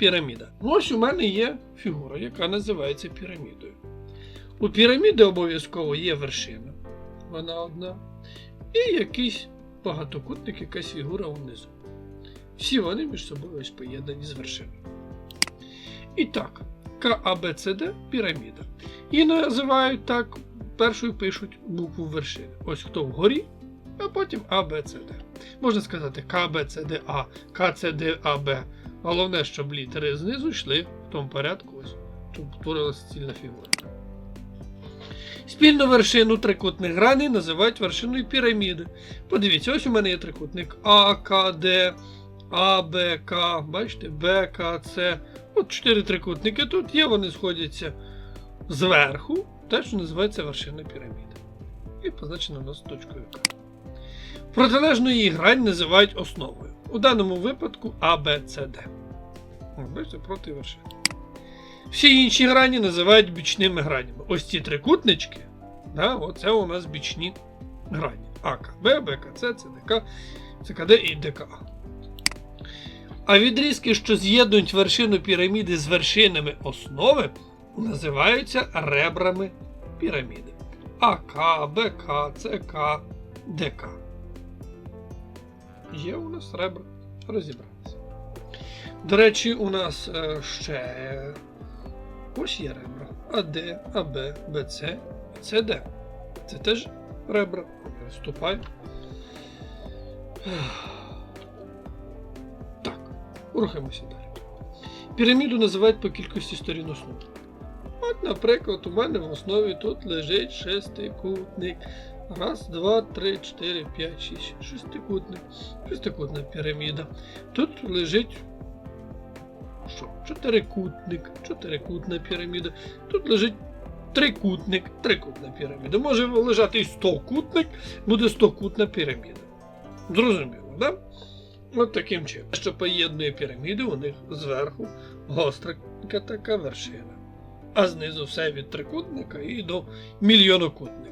піраміда. Ось у мене є фігура, яка називається пірамідою. У піраміди обов'язково є вершина, вона одна, і якийсь багатокутник, якась фігура внизу. Всі вони між собою ось поєднані з вершиною. І так, КАБЦД піраміда. І називають так, першою пишуть букву вершини. Ось хто вгорі, а потім АБЦД. Можна сказати КБЦДА, КЦДАБ. Головне, щоб літери знизу йшли в тому порядку, ось, щоб цільна фігура. Спільну вершину трикутних граней називають вершиною піраміди. Подивіться, ось у мене є трикутник А, К, Д, А, Б, К, бачите, Б, К, С. От чотири трикутники тут є, вони сходяться зверху, те, що називається вершина піраміди. І позначено у нас точкою К. Протилежну її грань називають основою. У даному випадку А, Б, С, Д. Бачите, проти вершини. Всі інші грані називають бічними гранями. Ось ці трикутнички, да, оце у нас бічні грані. АК, Б, БК, ЦДК, ЦКД і ДКА. А відрізки, що з'єднують вершину піраміди з вершинами основи, називаються ребрами піраміди. АК, БК, ЦК, ДК. Є у нас ребра. Розібралися. До речі, у нас е, ще ось є ребра. АД, АБ, БЦ, СД. Це теж ребра. Розступай. Так, рухаємося далі. Піраміду називають по кількості сторін основи. От, наприклад, у мене в основі тут лежить шестикутник. Раз, два, три, чотири, п'ять, шість. Шестикутник. Шестикутна піраміда. Тут лежить що? Чотирикутник, чотирикутна піраміда. Тут лежить трикутник, трикутна піраміда. Може лежати і стокутник, буде стокутна піраміда. Зрозуміло, да? От таким чином. Що поєднує піраміди, у них зверху гостренька така вершина. А знизу все від трикутника і до мільйонокутника.